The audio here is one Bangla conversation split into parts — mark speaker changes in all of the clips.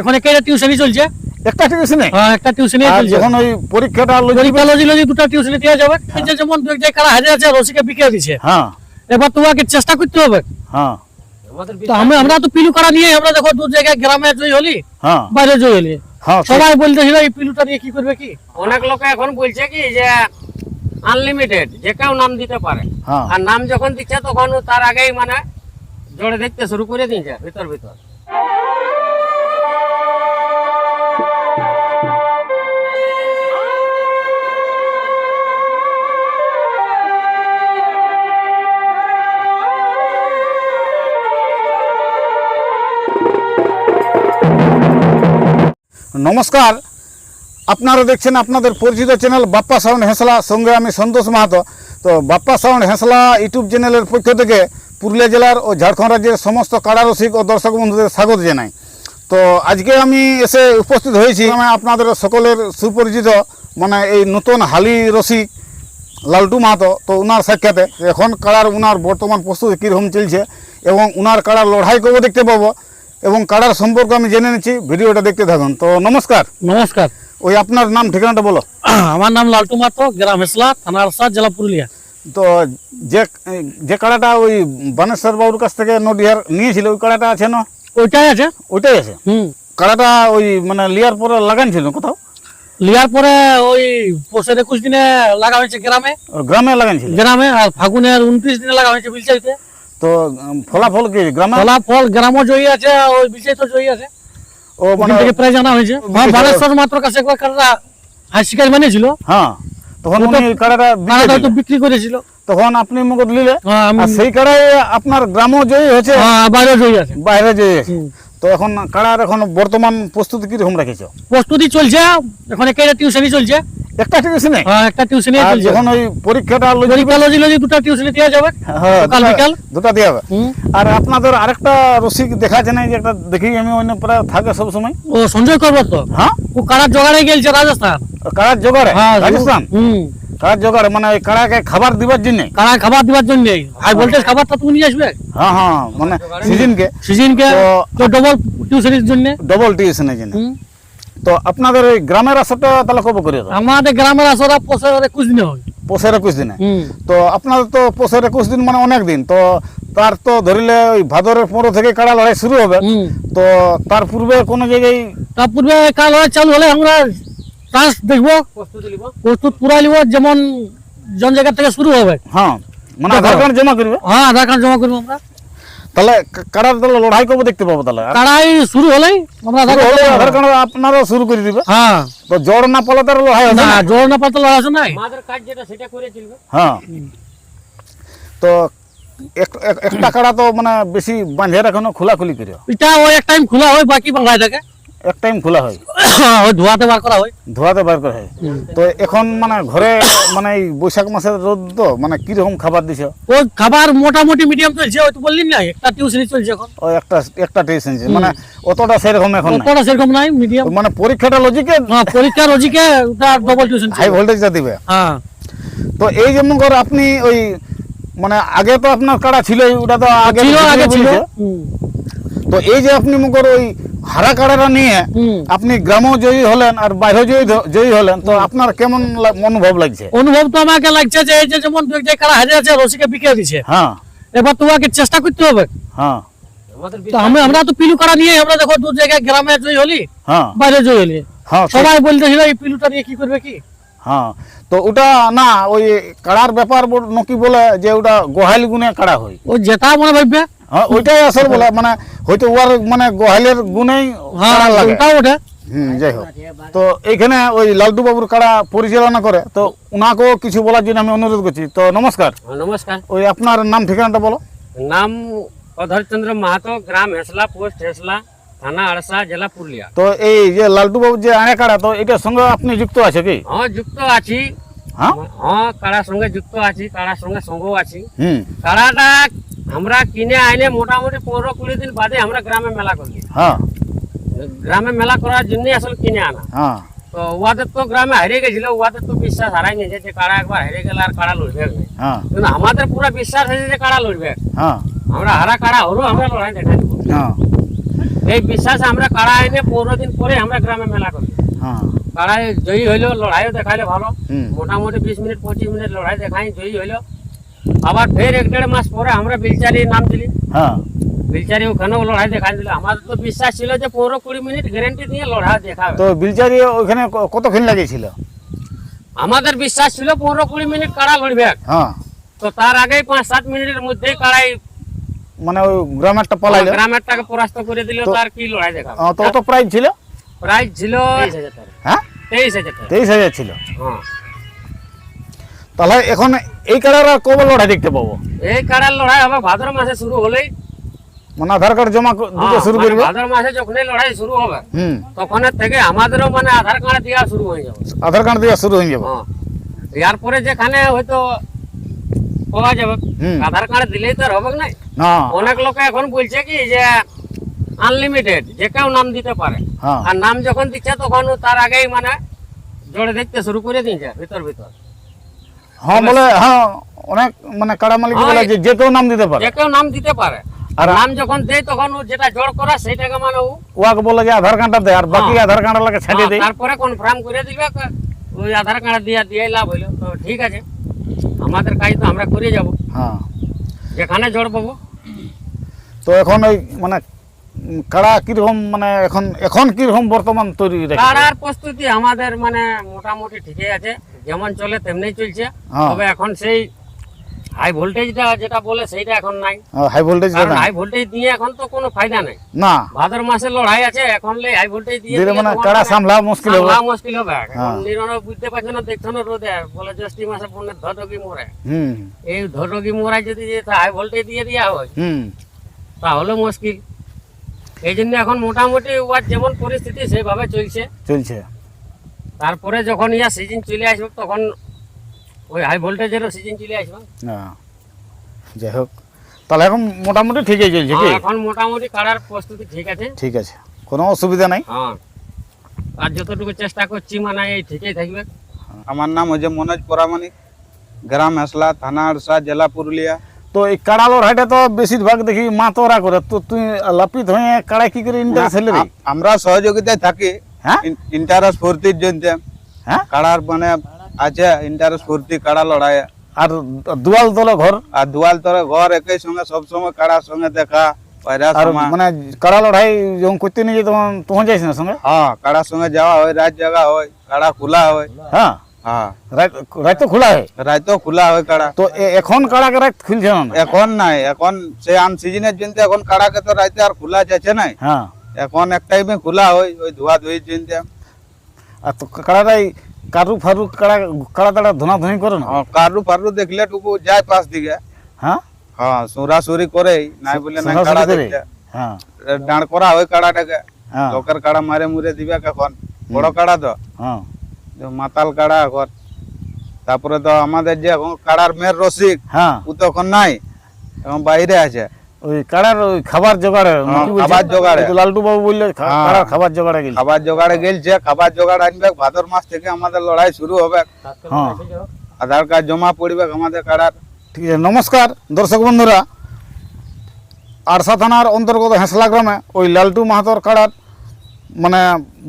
Speaker 1: এখন একটা টিউশনই চলছে।
Speaker 2: একটা টিউশনে
Speaker 1: হ্যাঁ একটা টিউশনই চলছে।
Speaker 2: যখন ওই পরীক্ষাটা
Speaker 1: পরীক্ষা লজি লজি দুটো টিউশনে দেওয়া যাবে। যে যেমন দু এক জায়গায় কারা হাজার আছে রসিকে বিকে দিছে।
Speaker 2: হ্যাঁ।
Speaker 1: এবার তোমাকে চেষ্টা করতে হবে।
Speaker 2: হ্যাঁ।
Speaker 1: তো আমি আমরা তো পিলু করা নিয়ে আমরা দেখো দু জায়গায় গ্রামে জয় হলি
Speaker 2: হ্যাঁ।
Speaker 1: বাইরে জয় হলি।
Speaker 2: হ্যাঁ
Speaker 1: সবাই বলতেছিল এই পিলুটা নিয়ে কি করবে কি?
Speaker 3: অনেক লোক এখন বলছে কি যে আনলিমিটেড যে কেউ নাম দিতে পারে।
Speaker 2: হ্যাঁ।
Speaker 3: আর নাম যখন দিচ্ছে তখন তার আগেই মানে জোরে দেখতে শুরু করে দিয়েছে ভিতর ভিতর।
Speaker 2: নমস্কার। আপনারা দেখছেন আপনাদের পরিচিত চ্যানেল বাপ্পা সাউন্ড হেঁসলা, সঙ্গে আমি সন্তোষ মাহাতো। তো বাপ্পা সাউন্ড হেঁসলা ইউটিউব চ্যানেলের পক্ষ থেকে পুরুলিয়া জেলার ও ঝাড়খণ্ড রাজ্যের সমস্ত কারারসিক ও দর্শক বন্ধুদের স্বাগত জানাই। তো আজকে আমি এসে উপস্থিত হয়েছি। আমি আপনাদের সকলের সুপরিচিত মানে এই নতুন হালি রসিক লালটু মাহাতো, তো উনার সাক্ষাতে। এখন কাড়ার উনার বর্তমান প্রস্তুতি কীরকম চলছে এবং উনার কাড়ার লড়াই করব দেখতে পাবো? এবং কাড়ার সম্পর্কে আমি জেনে নিচ্ছি। ভিডিওটা দেখতে থাকুন। তো নমস্কার।
Speaker 1: নমস্কার।
Speaker 2: ওই আপনার নাম ঠিকানাটা বলো।
Speaker 1: আমার নাম লালটু মাতো গ্রাম হেসলা থানা আরসা জেলা পুরুলিয়া।
Speaker 2: তো যে যে কাড়াটা ওই বানেশ্বর বাবুর কাছ থেকে নডিয়ার নিয়েছিল ওই কাড়াটা আছে না?
Speaker 1: ওইটাই আছে।
Speaker 2: ওইটাই আছে?
Speaker 1: হুম।
Speaker 2: কাড়াটা ওই মানে লিয়ার পরে লাগানছিল কোথাও?
Speaker 1: লিয়ার পরে ওই পৌষের একুশ দিনে লাগা হয়েছে গ্রামে।
Speaker 2: ওর গ্রামে লাগানছিল
Speaker 1: গ্রামে আর ফাগুনের উনত্রিশ দিনে লাগা হয়েছে বিলচাইতে
Speaker 2: তো ফলাফল কি? গ্রাম?
Speaker 1: ফলাফল গ্রাম জয়ী আছে ওই তো জয়ী আছে।
Speaker 2: ও মানে
Speaker 1: থেকে প্রায় জানা হয়েছে। হ্যাঁ বালেশ্বর মাত্র কাছে একবার কারা হাই শিকার মানেছিল
Speaker 2: হ্যাঁ তখন উনি কারাটা
Speaker 1: তারা বিক্রি করেছিল।
Speaker 2: তখন আপনি মুকুট নিলে
Speaker 1: হ্যাঁ
Speaker 2: আর সেই কাড়াই আপনার গ্রাম জয়ী হয়েছে?
Speaker 1: হ্যাঁ বাইরে জয়ী আছে।
Speaker 2: বাইরে জয়ী আছে। তো এখন কাড়ার এখন বর্তমান প্রস্তুতি কীরকম রেখেছ?
Speaker 1: প্রস্তুতি চলছে এখন একটা টিউশনই চলছে।
Speaker 2: একটা টিউশনে
Speaker 1: হ্যাঁ একটা টিউশনই
Speaker 2: আর
Speaker 1: চলছে।
Speaker 2: যখন ওই পরীক্ষাটা
Speaker 1: পরীক্ষা লজি লজি দুটো টিউশনে দেওয়া যাবে।
Speaker 2: হ্যাঁ, দুটা-
Speaker 1: বিকাল।
Speaker 2: দুটা দিয়ে হবে আর আপনাদের আরেকটা রসিক দেখা যায় না যে একটা দেখি আমি অন্য প্রায় থাকে সব সময়।
Speaker 1: ও সঞ্জয় করব তো?
Speaker 2: হ্যাঁ।
Speaker 1: ও কারার জোগাড়ে গেলছে রাজস্থান।
Speaker 2: কাড়ার জোগাড়ে?
Speaker 1: হ্যাঁ
Speaker 2: রাজস্থান?
Speaker 1: হুম।
Speaker 2: জোগাড়ে? মানে ওই কাড়াকে খাবার দিবার জন্য?
Speaker 1: কারা খাবার দিবার জন্য? ভোল্টেজ খাবারটা তুমি নিয়ে আসবে?
Speaker 2: হ্যাঁ হ্যাঁ মানে সিজনকে।
Speaker 1: সিজনকে
Speaker 2: তো-
Speaker 1: তো ডবল টিউশনের জন্য?
Speaker 2: ডবল টিউশনের জন্য। তো আপনাদের ওই গ্রামের আসরটা তাহলে কবে করে
Speaker 1: আমাদের গ্রামের আসরা পোষার একুশ দিনে হয়।
Speaker 2: একুশ দিনে? তো আপনাদের তো পোষের একুশ দিন মানে অনেক দিন। তো তার তো ধরিলে ওই ভাদরের পনেরো থেকে কাড়া লড়াই শুরু হবে। তো তার পূর্বে কোনো জায়গায়
Speaker 1: তার পূর্বে কাল লড়াই চালু হলে আমরা চান্স দেখব।
Speaker 3: প্রস্তুত
Speaker 1: পুরা নিব যেমন জন জায়গা থেকে শুরু হবে।
Speaker 2: হ্যাঁ মানে আধার কার্ড জমা করবে?
Speaker 1: হ্যাঁ আধার কার্ড জমা করব আমরা।
Speaker 2: তাহলে কা- কাড়ার তাহলে লড়াই করব দেখতে পাবো তাহলে আর
Speaker 1: কারাই শুরু হলেই আমরা আধার কার্ড
Speaker 2: আপনারাও শুরু করে দিবে।
Speaker 1: হ্যাঁ।
Speaker 2: তো জ্বর না পড়লে তার লড়াই হবে?
Speaker 1: না
Speaker 2: না
Speaker 1: জোর না পাতা লড়াই আছে নাই।
Speaker 3: আমাদের কাজ যেটা সেটা করে চলবে
Speaker 2: হ্যাঁ। তো এক- এক- একটা কাড়া তো মানে বেশি বাঁধে রাখানো খোলাখুলি করে
Speaker 1: এটা ওই এক টাইম খোলা হয় বাকি বাংলায় থাকে।
Speaker 2: এক টাইম খোলা হয়।
Speaker 1: ওই ধোয়াতে বার করা হয়।
Speaker 2: ধোয়াতে বার করা হয়। তো এখন মানে ঘরে মানে এই বৈশাখ মাসের রোদ তো মানে কীরকম খাবার দিছ?
Speaker 1: ওই খাবার মোটামুটি মিডিয়াম চলছে ওই তো বললি না একটা টিউশনই চলছে এখন।
Speaker 2: ও একটা একটা টিউশন মানে অতটা সেরকম এখন
Speaker 1: অতটা সেরকম নাই মিডিয়াম
Speaker 2: মানে পরীক্ষাটা লজিকে
Speaker 1: হ্যাঁ পরীক্ষা রোজিকে ওটা ডবল টিউশন
Speaker 2: হাই ভোল্টেজটা দিবে।
Speaker 1: হ্যাঁ।
Speaker 2: তো এই যেমন করে আপনি ওই মানে আগে তো আপনার কাড়া ছিল ওটা তো আগে
Speaker 1: ছিল আগে ছিল।
Speaker 2: তো এই যে আপনি মনে করো ওই হারা কাড়াটা নিয়ে আপনি গ্রামও জয়ী হলেন আর বাইরে জয়ী জয়ী হলেন তো আপনার কেমন অনুভব লাগছে?
Speaker 1: অনুভব তো আমাকে লাগছে যে এই যে যেমন দু এক জায়গায় আছে রসিকে বিকে দিছে।
Speaker 2: হ্যাঁ।
Speaker 1: এবার তোমাকে চেষ্টা করতে হবে।
Speaker 2: হ্যাঁ।
Speaker 3: আমাদের
Speaker 1: আমরা তো পিলু করা নিয়ে আমরা দেখো দু জায়গায় গ্রামে জয় হলি
Speaker 2: হ্যাঁ।
Speaker 1: বাইরে জয় হলি।
Speaker 2: হ্যাঁ
Speaker 1: সবাই বলতেছিল এই পিলুটা নিয়ে কি করবে কি?
Speaker 2: হ্যাঁ। তো ওটা না ওই কাড়ার ব্যাপার নাকি বলে যে ওটা গোহাইল গুনে কাড়া হয়।
Speaker 1: ও যেটা মনে ভাববে
Speaker 2: হ্যাঁ ওইটাই আসল বলে মানে হয়তো ওর মানে গোহাইলের গুনেই
Speaker 1: হ্যাঁ
Speaker 2: লাগে। হুম যাই হোক। তো এইখানে ওই লালটু বাবুর কাড়া পরিচালনা করে। তো ওনাকেও কিছু বলার জন্য আমি অনুরোধ করছি। তো নমস্কার।
Speaker 3: হ্যাঁ, নমস্কার।
Speaker 2: ওই আপনার নাম ঠিকানাটা বলো।
Speaker 3: নাম অধরচন্দ্র মাহাতো গ্রাম হেসলা পোস্ট হেসলা থানা আড়সা জেলা পুরুলিয়া।
Speaker 2: তো এই যে লালটু বাবুর যে আড়ে কাড়া তো এটার সঙ্গে আপনি যুক্ত আছে কি?
Speaker 3: হ্যাঁ যুক্ত আছি।
Speaker 2: হ্যাঁ?
Speaker 3: হ্যাঁ কাড়ার সঙ্গে যুক্ত আছি কাড়ার সঙ্গে সঙ্গও আছি।
Speaker 2: হুম।
Speaker 3: কাড়াটা আমরা কিনে আইলে মোটামুটি পনেরো কুড়ি দিন বাদে আমরা গ্রামে মেলা করি
Speaker 2: হ্যাঁ
Speaker 3: গ্রামে মেলা করার জন্যই আসলে কিনে আনা
Speaker 2: হ্যাঁ
Speaker 3: তো ওয়াদের তো গ্রামে হারিয়ে গেছিল ওয়াদের তো বিশ্বাস হারাই নিয়েছে যে কাড়া একবার হারিয়ে গেলে আর কাড়া লড়বে না
Speaker 2: হ্যাঁ
Speaker 3: কিন্তু আমাদের পুরো বিশ্বাস হয়েছে যে কাড়া লড়বে
Speaker 2: হ্যাঁ
Speaker 3: আমরা হারা কাড়া হলো আমরা লড়াই দেখা দেবো
Speaker 2: হ্যাঁ
Speaker 3: এই বিশ্বাস আমরা কাড়া এনে পনেরো দিন পরে আমরা গ্রামে মেলা করি
Speaker 2: হ্যাঁ
Speaker 3: কাড়ায় জয়ী হইল লড়াইও দেখাইলে ভালো
Speaker 2: হুম
Speaker 3: মোটামুটি বিশ মিনিট পঁচিশ মিনিট লড়াই দেখাই জয়ী হইল আবার ফের এক দেড় মাস পরে আমরা বিলচারি নাম দিলি।
Speaker 2: হ্যাঁ।
Speaker 3: বিলচারি ওখানেও লড়াই দেখাই দিল। আমাদের তো বিশ্বাস ছিল যে পনেরো কুড়ি মিনিট গ্যারেন্টি দিয়ে লড়াই দেখাবে।
Speaker 2: তো বিলচারি ওইখানে ক- কতক্ষণ লাগিয়েছিল?
Speaker 3: আমাদের বিশ্বাস ছিল পনেরো কুড়ি মিনিট কাড়া লড়বে।
Speaker 2: হ্যাঁ।
Speaker 3: তো তার আগেই পাঁচ সাত মিনিটের মধ্যেই কাড়াই
Speaker 2: মানে ওই গ্রামেরটা পালাইলো।
Speaker 3: গ্রামের টাকে পরাস্ত করে দিল তার কি লড়াই
Speaker 2: দেখা তো কত প্রাইজ ছিল?
Speaker 3: প্রাইজ ছিল তেইশ হাজার টাকা।
Speaker 2: হ্যাঁ
Speaker 3: তেইশ হাজার
Speaker 2: তেইশ হাজার ছিল।
Speaker 3: হ্যাঁ।
Speaker 2: তাহলে এখন এই কাড়ার আর কবে লড়াই দেখতে পাবো?
Speaker 3: এই কাড়ার লড়াই হবে ভাদ্র মাসে শুরু হলেই।
Speaker 2: মানে আধার কার্ড জমা দিতে
Speaker 3: হ্যাঁ,
Speaker 2: শুরু করবে?
Speaker 3: ভাদ্র মাসে যখনই লড়াই শুরু হবে
Speaker 2: হুম।
Speaker 3: তখন থেকে আমাদেরও মানে আধার কার্ড দেওয়া শুরু হয়ে যাবে।
Speaker 2: আধার কার্ড দিয়ে শুরু হয়ে যাবে?
Speaker 3: হ্যাঁ। এরপরে যেখানে হয়তো পাওয়া যাবে আধার কার্ড দিলেই তো আর হবে না।
Speaker 2: না।
Speaker 3: অনেক লোক এখন বলছে কি যে আনলিমিটেড যে কেউ নাম দিতে পারে।
Speaker 2: হ্যাঁ।
Speaker 3: আর নাম যখন দিচ্ছে তখন তার আগেই মানে জোরে দেখতে শুরু করে দিয়েছে ভিতর ভিতর।
Speaker 2: হ্যাঁ বলে হ্যাঁ অনেক মানে কাড়া মালিক
Speaker 3: হ্যাঁ,
Speaker 2: বলে যে যে কেউ নাম দিতে পারে।
Speaker 3: যে কেউ নাম দিতে পারে। আর নাম যখন দেয় তখন ও যেটা জোর করা সেইটাকে মানে ও
Speaker 2: ওয়াকে বলে যে আধার কার্ডটা দেয় আর বাকি
Speaker 3: হ্যাঁ।
Speaker 2: আধার কার্ড লাগে ছাড়িয়ে
Speaker 3: হ্যাঁ,
Speaker 2: দেয়।
Speaker 3: তারপরে কনফার্ম করে দিবে ওই আধার কার্ড দিয়ে দিয়ে লাভ হইল। তো ঠিক আছে। আমাদের কাজ তো আমরা করে যাব।
Speaker 2: হ্যাঁ।
Speaker 3: যেখানে জোর পাবো।
Speaker 2: তো এখন ওই মানে কাড়া কীরকম মানে এখন এখন কীরকম বর্তমান তৈরি?
Speaker 3: কারার প্রস্তুতি আমাদের মানে মোটামুটি ঠিকই আছে। যেমন চলে তেমনি চলছে।
Speaker 2: হ্যাঁ।
Speaker 3: তবে এখন সেই হাই ভোল্টেজটা যেটা বলে সেইটা এখন নাই।
Speaker 2: হাই ভোল্টেজ
Speaker 3: কারণ হাই ভোল্টেজ দিয়ে এখন তো কোনো ফায়দা নাই।
Speaker 2: না।
Speaker 3: ভাদর মাসে লড়াই আছে এখন হাই ভোল্টেজ দিয়ে
Speaker 2: দিলে মানে কাড়া
Speaker 3: মানে
Speaker 2: সামলা মুশকিল হবে।
Speaker 3: সামলা মুশকিল হবে। এখন
Speaker 2: হ্যাঁ।
Speaker 3: বুঝতে পারছ না দেখছ না রোদে? বলে জ্যৈষ্ঠী মাসে পণ্যের ধটকি মরে
Speaker 2: হুম।
Speaker 3: এই ধটকি মোড়ায় যদি হাই ভোল্টেজ দিয়ে দেওয়া হয়
Speaker 2: হুম।
Speaker 3: তাহলে মুশকিল। এই জন্য এখন মোটামুটি ওয়ার যেমন পরিস্থিতি সেভাবে চলছে।
Speaker 2: চলছে।
Speaker 3: তারপরে যখন ইয়া সিজন চলে আসবে তখন ওই হাই ভোল্টেজেরও সিজন চলে আসবে।
Speaker 2: না যাই হোক। তাহলে এখন মোটামুটি ঠিকই চলছে কি?
Speaker 3: হ্যাঁ, এখন মোটামুটি কাড়ার প্রস্তুতি ঠিক আছে।
Speaker 2: ঠিক আছে। কোনো অসুবিধা নাই।
Speaker 3: হ্যাঁ। আর যতটুকু চেষ্টা করছি মানে এই ঠিকই থাকবে।
Speaker 4: আমার নাম হচ্ছে মনোজ পরামানিক গ্রাম হেসলা থানা আড়সা জেলা পুরুলিয়া।
Speaker 2: তো এই কাড়া লড়াইটা তো বেশিরভাগ দেখি মাতোরা করে। তো তুই লাপিত হয়ে কাড়া কি করে ইন্টারেস্ট হলে
Speaker 4: আমরা সহযোগিতায় থাকি
Speaker 2: হ্যাঁ?
Speaker 4: ইন্টারেস্ট ফুর্তির জন্য।
Speaker 2: হ্যাঁ?
Speaker 4: কাড়ার মানে আছে ইন্টারেস্ট ফুর্তি কাড়া লড়াই
Speaker 2: আর দুয়াল ঘর?
Speaker 4: আর দুয়াল তরে ঘর একই সঙ্গে সবসময় কাড়ার সঙ্গে দেখা
Speaker 2: আর মানে কাড়া লড়াই যখন করতে নিয়ে তখন তখন যাইস না সঙ্গে?
Speaker 4: হ্যাঁ কাড়ার সঙ্গে যাওয়া হয় রাত জায়গা হয় কাড়া খোলা হয়।
Speaker 2: হ্যাঁ?
Speaker 4: হ্যাঁ।
Speaker 2: রাত খোলা হয়।
Speaker 4: খোলা হয় কাড়া।
Speaker 2: তো এখন কাড়া রাত খুলছে না?
Speaker 4: এখন নাই এখন সে আন সিজনের জন্য এখন কাড়াকে তো রাতে আর খোলা যাচ্ছে নাই।
Speaker 2: হ্যাঁ।
Speaker 4: এখন এক টাইমে খোলা হয় ওই ধোয়া ধুই জন্য
Speaker 2: আর তো কাড়াটাই কারু ফারু কাড়া কাড়া তাড়া ধুনা ধুনি করে না?
Speaker 4: হ্যাঁ, কারু ফারু দেখলে টুকু যায় পাশ দিকে।
Speaker 2: হ্যাঁ?
Speaker 4: হ্যাঁ সুরা সুরি করে নাই বলে
Speaker 2: সুরাসুরি
Speaker 4: কাড়া
Speaker 2: করে? হ্যাঁ।
Speaker 4: ডাঁড় করা হয় কাড়াটাকে।
Speaker 2: হ্যাঁ।
Speaker 4: লোকের কাড়া মারে মুরে দিবে এখন বড় কাড়া তো।
Speaker 2: হ্যাঁ।
Speaker 4: যে মাতাল কাড়া এখন। তারপরে তো আমাদের যে কাড়ার মেয়ের রসিক
Speaker 2: হ্যাঁ।
Speaker 4: ও তো এখন নাই এখন বাইরে আছে।
Speaker 2: ওই কাড়ার ওই খাবার জোগাড়ে
Speaker 4: হ্যাঁ? খাবার জোগাড়ে।
Speaker 2: লালটু বাবু বললে
Speaker 4: হ্যাঁ।
Speaker 2: কাড়ার খাবার জোগাড়ে গেল
Speaker 4: খাবার জোগাড়ে গেলছে খাবার জোগাড় আনবে ভাদর মাস থেকে আমাদের লড়াই শুরু হবে
Speaker 2: হ্যাঁ
Speaker 4: আধার কার্ড জমা পড়বে আমাদের কাড়ার
Speaker 2: ঠিক আছে নমস্কার দর্শক বন্ধুরা আরসা থানার অন্তর্গত হেঁসলা গ্রামে ওই লালটু মাহাতর কাড়ার মানে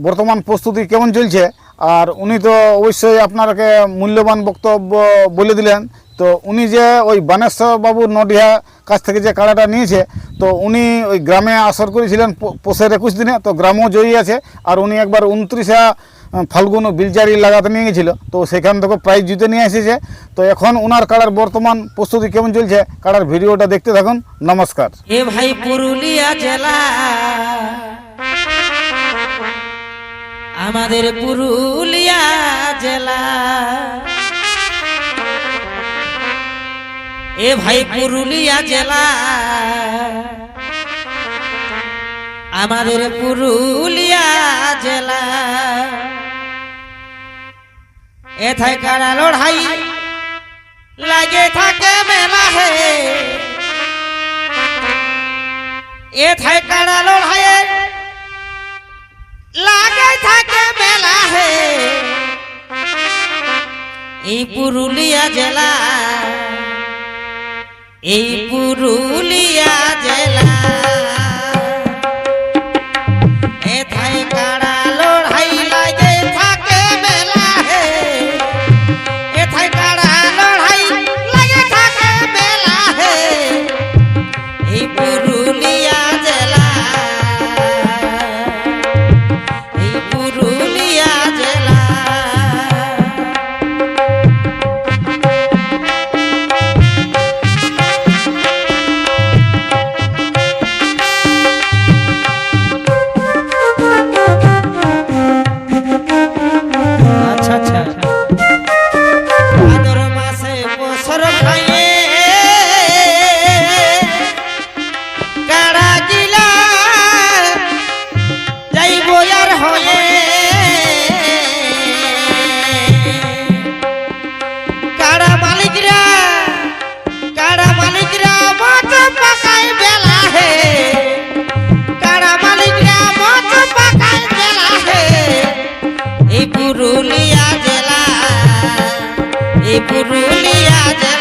Speaker 2: বর্তমান প্রস্তুতি কেমন চলছে আর উনি তো অবশ্যই আপনাকে মূল্যবান বক্তব্য বলে দিলেন তো উনি যে ওই বানেশ্বর বাবু নডিহা কাছ থেকে যে কাড়াটা নিয়েছে, তো উনি ওই গ্রামে আসর করেছিলেন পৌষের একুশ দিনে, তো গ্রামও জয়ী আছে। আর উনি একবার উনত্রিশে ফাল্গুন বিলচারি লাগাতে নিয়ে গেছিল। তো সেখান থেকে প্রাইজ জিতে নিয়ে এসেছে। তো এখন ওনার কাড়ার বর্তমান প্রস্তুতি কেমন চলছে, কাড়ার ভিডিওটা দেখতে থাকুন। নমস্কার।
Speaker 5: এ ভাই পুরুলিয়া জেলা। আমাদের পুরুলিয়া জেলা। এ ভাই পুরুলিয়া জেলা। আমাদের পুরুলিয়া জেলা। এ এথায় কারা লড়াই লাগে থাকে মেলা হে। এ থাই কাড়া লড়াইয়ে লাগে থাকে মেলা হে। এই পুরুলিয়া জেলা। এই পুরুলিয়া জেলা। পুরুলিয়া জেলা এই পুরুলিয়া জেলা